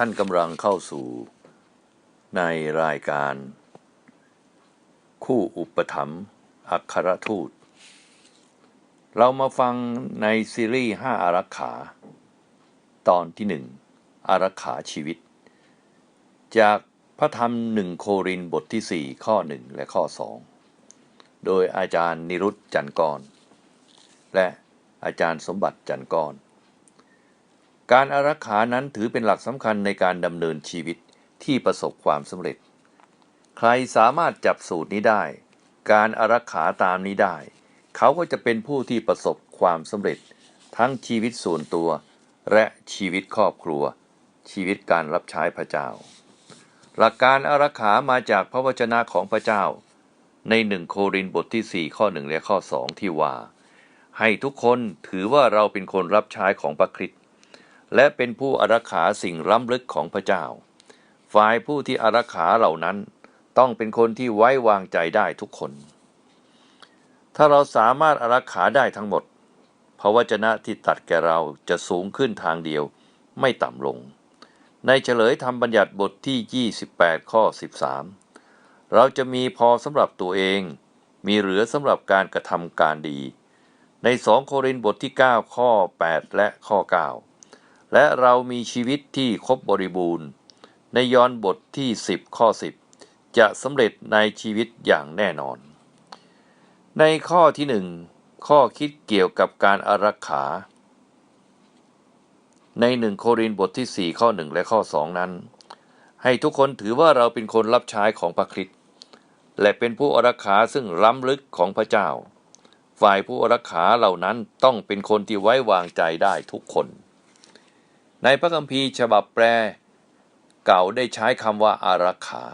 ท่านกำลังเข้าสู่ในรายการ คู่อุปถัมภ์อัครทูต เรามาฟังในซีรีส์5อารักขา ตอนที่หนึ่งอารักขาชีวิต จากพระธรรมหนึ่งโครินบทที่ 4 ข้อ 1 และข้อ 2 โดยอาจารย์นิรุตจันกร และอาจารย์สมบัติจันกร การอารักขานั้นถือเป็นหลักสำคัญในการดำเนินชีวิตที่ประสบความสำเร็จ ใครสามารถจับสูตรนี้ได้ การอารักขาตามนี้ได้ เขาก็จะเป็นผู้ที่ประสบความสำเร็จ ทั้งชีวิตส่วนตัว และชีวิตครอบครัว ชีวิตการรับใช้พระเจ้า หลักการอารักขามาจากพระวจนะของพระเจ้า ในหนึ่งโครินบทที่ 4 ข้อ1และข้อ 2 ที่ว่า ให้ทุกคนถือว่าเราเป็นคนรับใช้ของพระคริสต์ และเป็นผู้อารักขาสิ่งล้ำลึกของพระเจ้า ฝ่ายผู้ที่อารักขาเหล่านั้นต้องเป็นคนที่ไว้วางใจได้ทุกคน ถ้าเราสามารถอารักขาได้ทั้งหมด พระวจนะที่ตัดแก่เราจะสูงขึ้นทางเดียวไม่ต่ำลง ในเฉลยธรรมบัญญัติบทที่ 28 ข้อ 13 เราจะมีพอสำหรับตัวเอง มีเหลือสำหรับการกระทำการดี ในสองโครินธ์บทที่ 9 ข้อ 8 และข้อ 9 และเรามีชีวิตที่ครบบริบูรณ์ ในยอห์นบทที่ 10 ข้อ 10 จะสำเร็จในชีวิตอย่างแน่นอน ในข้อที่หนึ่งข้อคิดเกี่ยวกับการอารักขา ในหนึ่งโครินบทที่ 4 ข้อ 1 และข้อ 2 นั้น ให้ทุกคนถือว่าเราเป็นคนรับใช้ของพระคริสต์และเป็นผู้อารักขาซึ่งล้ำลึกของพระเจ้า ฝ่ายผู้อารักขาเหล่านั้นต้องเป็นคนที่ไว้วางใจได้ทุกคน ในพระคัมภีร์ฉบับแปล เก่าได้ใช้คำว่าอารักขา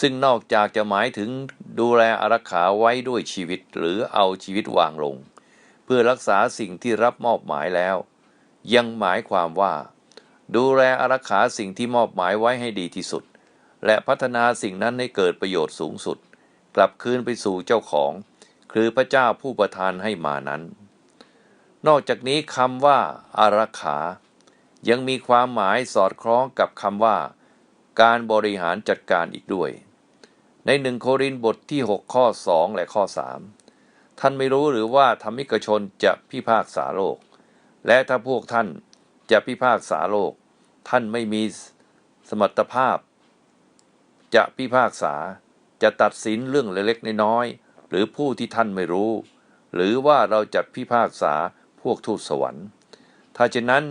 ซึ่งนอกจากจะหมายถึงดูแลอารักขาไว้ด้วยชีวิตหรือเอาชีวิตวางลง เพื่อรักษาสิ่งที่รับมอบหมายแล้ว ยังหมายความว่า ดูแลอารักขาสิ่งที่มอบหมายไว้ให้ดีที่สุด และพัฒนาสิ่งนั้นให้เกิดประโยชน์สูงสุด กลับคืนไปสู่เจ้าของ คือพระเจ้าผู้ประทานให้มานั้น นอกจากนี้คำว่าอารักขา ยังมีความหมายสอดคล้องกับคำว่า การบริหารจัดการอีกด้วย ในหนึ่งโครินบทที่ 6 ข้อ 2 และข้อ 3 ท่านไม่รู้หรือว่าธรรมิกชนจะพิพากษาโลก และถ้าพวกท่านจะพิพากษาโลก ท่านไม่มีสมรรถภาพ จะพิพากษาจะตัดสินเรื่องเล็กๆน้อยๆหรือผู้ที่ท่านไม่รู้ หรือว่าเราจะพิพากษาพวกทูตสวรรค์ ถ้าเช่นนั้น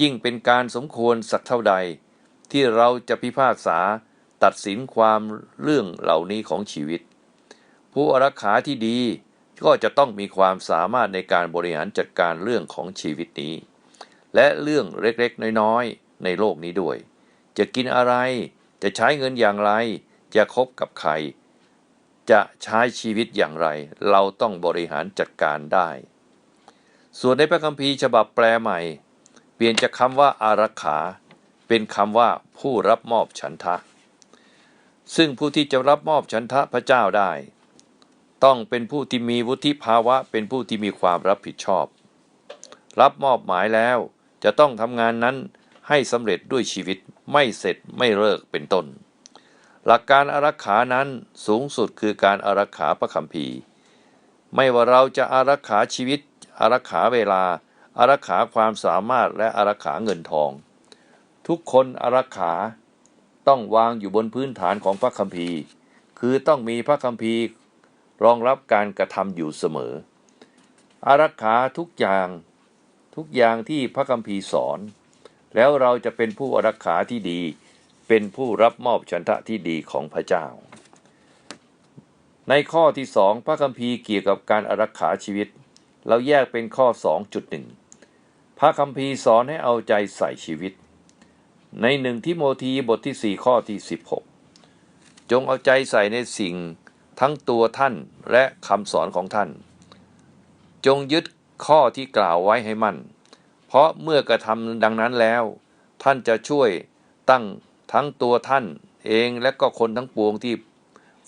ยิ่งเป็นการสมควรสักเท่าใด ที่เราจะพิพากษาตัดสินความเรื่องเหล่านี้ของชีวิต ผู้อารักขาที่ดีก็จะต้องมีความสามารถในการบริหารจัดการเรื่องของชีวิตนี้ และเรื่องเล็กๆ น้อยๆ ในโลกนี้ด้วย จะกินอะไรจะใช้เงินอย่างไร จะคบกับใคร จะใช้ชีวิตอย่างไร เราต้องบริหารจัดการได้ ส่วนในพระคัมภีร์ฉบับแปลใหม่ เปลี่ยนจากคำว่าอารักขา เป็นคำว่าผู้รับมอบฉันทะ ซึ่งผู้ที่จะรับมอบฉันทะพระเจ้าได้ ต้องเป็นผู้ที่มีวุฒิภาวะ เป็นผู้ที่มีความรับผิดชอบ รับมอบหมายแล้วจะต้องทำงานนั้นให้สำเร็จด้วยชีวิตไม่เสร็จไม่เลิกเป็นต้น หลักการอารักขานั้นสูงสุดคือการอารักขาพระคัมภีร์ ไม่ว่าเราจะอารักขาชีวิตอารักขาเวลา อารักขาความสามารถและอารักขาเงินทอง ทุกคนอารักขาต้องวางอยู่บนพื้นฐานของพระคัมภีร์ คือต้องมีพระคัมภีร์รองรับการกระทำอยู่เสมอ อารักขาทุกอย่างทุกอย่างที่พระคัมภีร์สอน แล้วเราจะเป็นผู้อารักขาที่ดี เป็นผู้รับมอบฉันทะที่ดีของพระเจ้า ในข้อที่สองพระคัมภีร์เกี่ยวกับการอารักขาชีวิต เราแยกเป็นข้อ 2.1 ระคัมภีร์สอนให้เอาใจใส่ชีวิต ในหนึ่งทิโมธีบทที่ 4 ข้อที่ 16 จงเอาใจใส่ในสิ่งทั้งตัวท่านและคำสอนของท่าน จงยึดข้อที่กล่าวไว้ให้มั่น เพราะเมื่อกระทำดังนั้นแล้ว ท่านจะช่วยตั้งทั้งตัวท่านเองและก็คนทั้งปวงที่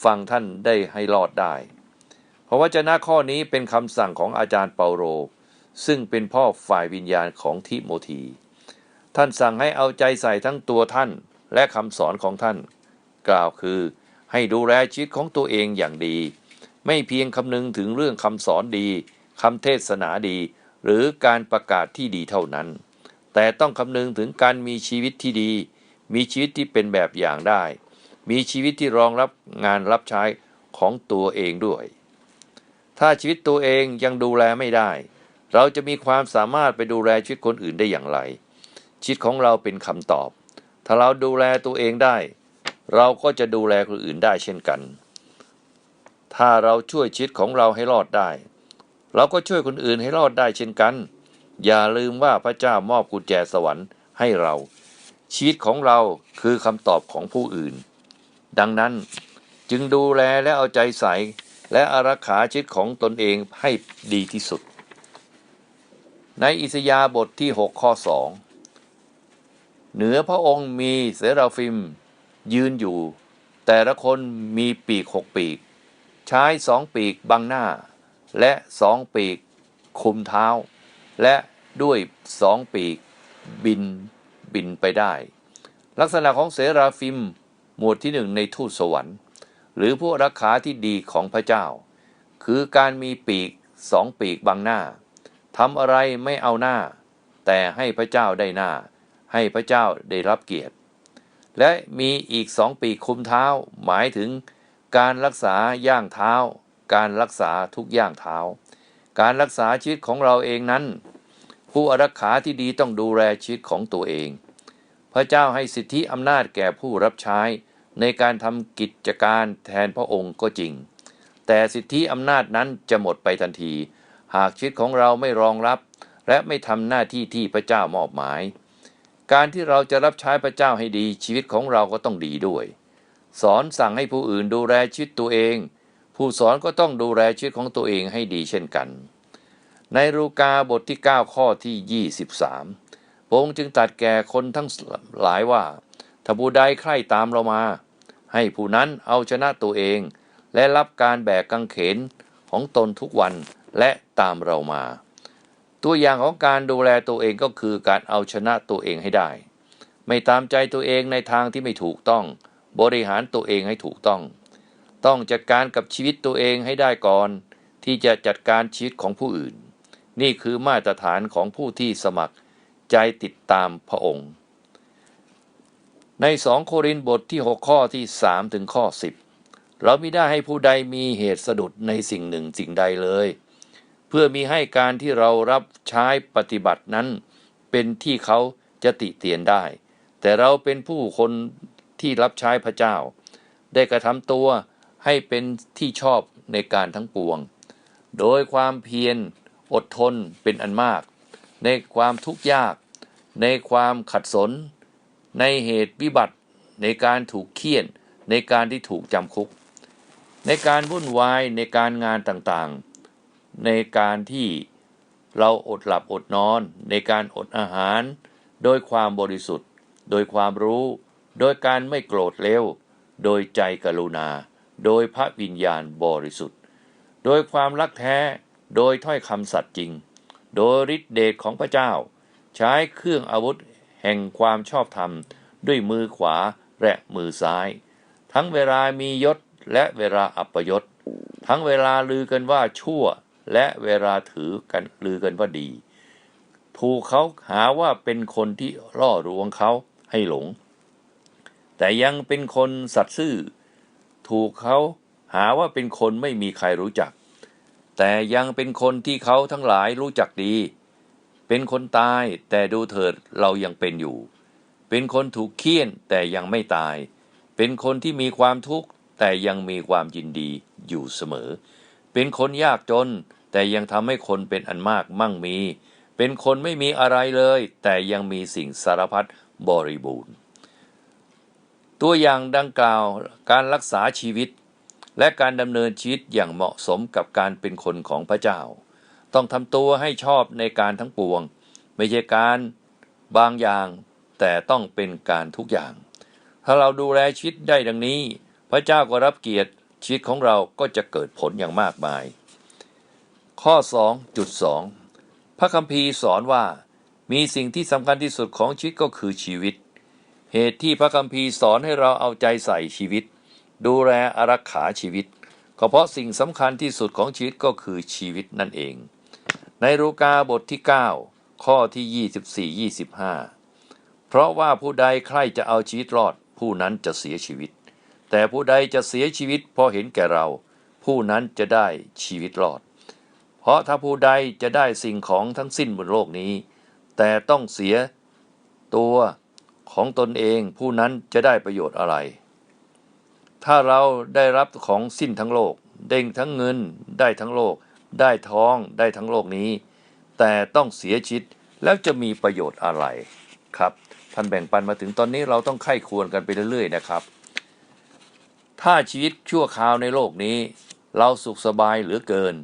ฟังท่านได้ให้รอดได้ เพราะว่าจนะข้อนี้เป็นคำสั่งของอาจารย์เปาโล ซึ่งเป็นพ่อฝ่ายวิญญาณของทิโมธี ท่านสั่งให้เอาใจใส่ทั้งตัวท่านและคำสอนของท่าน กล่าวคือให้ดูแลชีวิตของตัวเองอย่างดี ไม่เพียงคำนึงถึงเรื่องคำสอนดีคำเทศนาดี หรือการประกาศที่ดีเท่านั้น แต่ต้องคำนึงถึงการมีชีวิตที่ดี มีชีวิตที่เป็นแบบอย่างได้ มีชีวิตที่รองรับงานรับใช้ของตัวเองด้วย ถ้าชีวิตตัวเองยังดูแลไม่ได้ เราจะมีความสามารถไปดูแลชีวิตคนอื่นได้อย่างไร ชีวิตของเราเป็นคำตอบ ถ้าเราดูแลตัวเองได้ เราก็จะดูแลคนอื่นได้เช่นกัน ถ้าเราช่วยชีวิตของเราให้รอดได้ เราก็ช่วยคนอื่นให้รอดได้เช่นกัน อย่าลืมว่าพระเจ้ามอบกุญแจสวรรค์ให้เรา ชีวิตของเราคือคำตอบของผู้อื่น ดังนั้นจึงดูแลและเอาใจใส่และอารักขาชีวิตของตนเองให้ดีที่สุด ในอิสยาบทที่ 6 ข้อ 2 เหนือพระองค์มีเสราฟิม ยืนอยู่ แต่ละคนมีปีกหกปีก ใช้สองปีกบังหน้า และสองปีกคุมเท้า และด้วยสองปีกบินบินไปได้ ลักษณะของเสราฟิม หมวดที่หนึ่งในทูตสวรรค์ หรือผู้รักขาที่ดีของพระเจ้า คือการมีปีกสองปีกบังหน้า ทำอะไรไม่เอาหน้า แต่ให้พระเจ้าได้หน้า ให้พระเจ้าได้รับเกียรติ และมีอีกสองปีคุมเท้า หมายถึงการรักษาย่างเท้า การรักษาทุกย่างเท้า การรักษาชีวิตของเราเองนั้น ผู้อารักขาที่ดีต้องดูแลชีวิตของตัวเอง พระเจ้าให้สิทธิอำนาจแก่ผู้รับใช้ในการทำกิจการแทนพระองค์ก็จริง แต่สิทธิอำนาจนั้นจะหมดไปทันที หากชีวิตของเราไม่รองรับ และไม่ทำหน้าที่ที่พระเจ้ามอบหมาย การที่เราจะรับใช้พระเจ้าให้ดีชีวิตของเราก็ต้องดีด้วย สอนสั่งให้ผู้อื่นดูแลชีวิตตัวเอง ผู้สอนก็ต้องดูแลชีวิตของตัวเองให้ดีเช่นกัน ในรูกาบทที่ 9 ข้อที่ 23พระองค์จึงตัดแก่คนทั้งหลายว่าถ้าผู้ใดใคร่ตามเรามา ให้ผู้นั้นเอาชนะตัวเอง และรับการแบกกังเขนของตนทุกวัน และตามเรามา ตัวอย่างของการดูแลตัวเองก็คือการเอาชนะตัวเองให้ได้ ไม่ตามใจตัวเองในทางที่ไม่ถูกต้อง บริหารตัวเองให้ถูกต้อง ต้องจัดการกับชีวิตตัวเองให้ได้ก่อน ที่จะจัดการชีวิตของผู้อื่น นี่คือมาตรฐานของผู้ที่สมัครใจติดตามพระองค์ ในสองโครินธ์บทที่ 6 ข้อที่ 3 ถึงข้อ 10 เราไม่ได้ให้ผู้ใดมีเหตุสะดุดในสิ่งหนึ่งสิ่งใดเลย เพื่อมีให้การที่เรารับใช้ปฏิบัตินั้น เป็นที่เขาจะติเตียนได้ แต่เราเป็นผู้คนที่รับใช้พระเจ้า ได้กระทำตัวให้เป็นที่ชอบในการทั้งปวง โดยความเพียรอดทนเป็นอันมาก ในความทุกข์ยาก ในความขัดสน ในเหตุวิบัติในการถูกเคี่ยนในการที่ถูกจำคุก ในการวุ่นวายในการงานต่าง ในการที่เราอดหลับอดนอน ในการอดอาหาร โดยความบริสุทธิ์ โดยความรู้ โดยการไม่โกรธเร็ว โดยใจกรุณา โดยพระวิญญาณบริสุทธิ์ โดยความรักแท้ โดยถ้อยคำสัตย์จริง โดยฤทธิเดชของพระเจ้า ใช้เครื่องอาวุธแห่งความชอบธรรม ด้วยมือขวาและมือซ้าย ทั้งเวลามียศและเวลาอัปยศ ทั้งเวลาลือกันว่าชั่ว และเวลาถือกันลือกันว่าดี ถูกเขาหาว่าเป็นคนที่ล่อลวงเขาให้หลง แต่ยังเป็นคนสัตย์ซื่อ ถูกเขาหาว่าเป็นคนไม่มีใครรู้จัก แต่ยังเป็นคนที่เขาทั้งหลายรู้จักดี เป็นคนตายแต่ดูเถิดเรายังเป็นอยู่ เป็นคนถูกเคี่ยนแต่ยังไม่ตาย เป็นคนที่มีความทุกข์แต่ยังมีความยินดีอยู่เสมอ เป็นคนยากจน แต่ยังทำให้คนเป็นอันมากมั่งมี เป็นคนไม่มีอะไรเลย แต่ยังมีสิ่งสารพัดบริบูรณ์ ตัวอย่างดังกล่าวการรักษาชีวิต และการดำเนินชีวิตอย่างเหมาะสมกับการเป็นคนของพระเจ้า ต้องทำตัวให้ชอบในการทั้งปวง ไม่ใช่การบางอย่างแต่ต้องเป็นการทุกอย่าง ถ้าเราดูแลชีวิตได้ดังนี้ พระเจ้าก็รับเกียรติชีวิตของเราก็จะเกิดผลอย่างมากมาย ข้อ 2.2 พระคัมภีร์สอนว่า มีสิ่งที่สำคัญที่สุดของชีวิตก็คือชีวิต เหตุที่พระคัมภีร์สอนให้เราเอาใจใส่ชีวิต ดูแลอารักขาชีวิต ก็เพราะสิ่งสำคัญที่สุดของชีวิตก็คือชีวิตนั่นเอง ในรูกาบทที่ 9 ข้อที่ 24 25 เพราะว่าผู้ใดใคร่จะเอาชีวิตรอด ผู้นั้นจะเสียชีวิต แต่ผู้ใดจะเสียชีวิตเพราะเห็นแก่เรา ผู้นั้นจะได้ชีวิตรอด เพราะถ้าผู้ใดจะได้สิ่งของทั้งสิ้นบนโลกนี้ แต่ต้องเสียตัวของตนเองผู้นั้นจะได้ประโยชน์อะไร ถ้าเราได้รับของสิ้นทั้งโลก เด้งทั้งเงินได้ทั้งโลก ได้ท้องได้ทั้งโลกนี้ แต่ต้องเสียชีวิตแล้วจะมีประโยชน์อะไรครับท่านแบ่งปันมาถึงตอนนี้เราต้องไข้ควรกันไปเรื่อยๆนะครับ ถ้าชีวิตชั่วคราวในโลกนี้ เราสุขสบายเหลือเกิน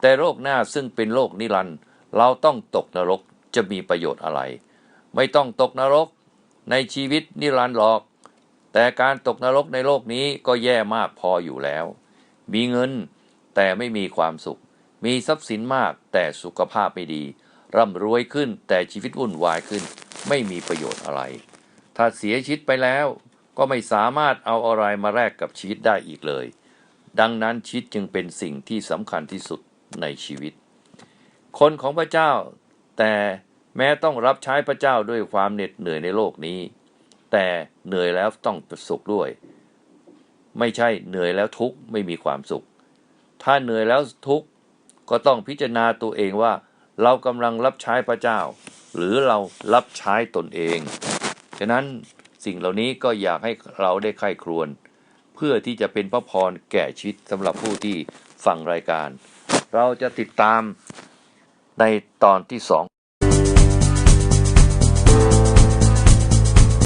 แต่โลกหน้าซึ่งเป็นโลกนิรันดร์เราต้องตกนรกจะมีประโยชน์อะไร ไม่ต้องตกนรก ในชีวิตนิรันดร์หรอก แต่การตกนรกในโลกนี้ก็แย่มากพออยู่แล้ว มีเงินแต่ไม่มีความสุข มีทรัพย์สินมากแต่สุขภาพไม่ดี ร่ำรวยขึ้นแต่ชีวิตวุ่นวายขึ้น ไม่มีประโยชน์อะไร ถ้าเสียชีวิตไปแล้ว ก็ไม่สามารถเอาอะไรมาแลกกับชีวิตได้อีกเลย ดังนั้นชีวิตจึงเป็นสิ่งที่สำคัญที่สุด ในชีวิต คนของพระเจ้า แต่แม้ต้องรับใช้พระเจ้าด้วยความเหน็ดเหนื่อยในโลกนี้ แต่เหนื่อยแล้วต้องสุขด้วย ไม่ใช่เหนื่อยแล้วทุกข์ไม่มีความสุข ถ้าเหนื่อยแล้วทุกข์ก็ต้องพิจารณาตัวเองว่า เรากำลังรับใช้พระเจ้า หรือเรารับใช้ตนเองฉะนั้นสิ่งเหล่านี้ก็อยากให้เราได้ใคร่ครวญเพื่อที่จะเป็นพระพรแก่ชีวิตสำหรับผู้ที่ฟังรายการ เราจะติดตามในตอนที่สอง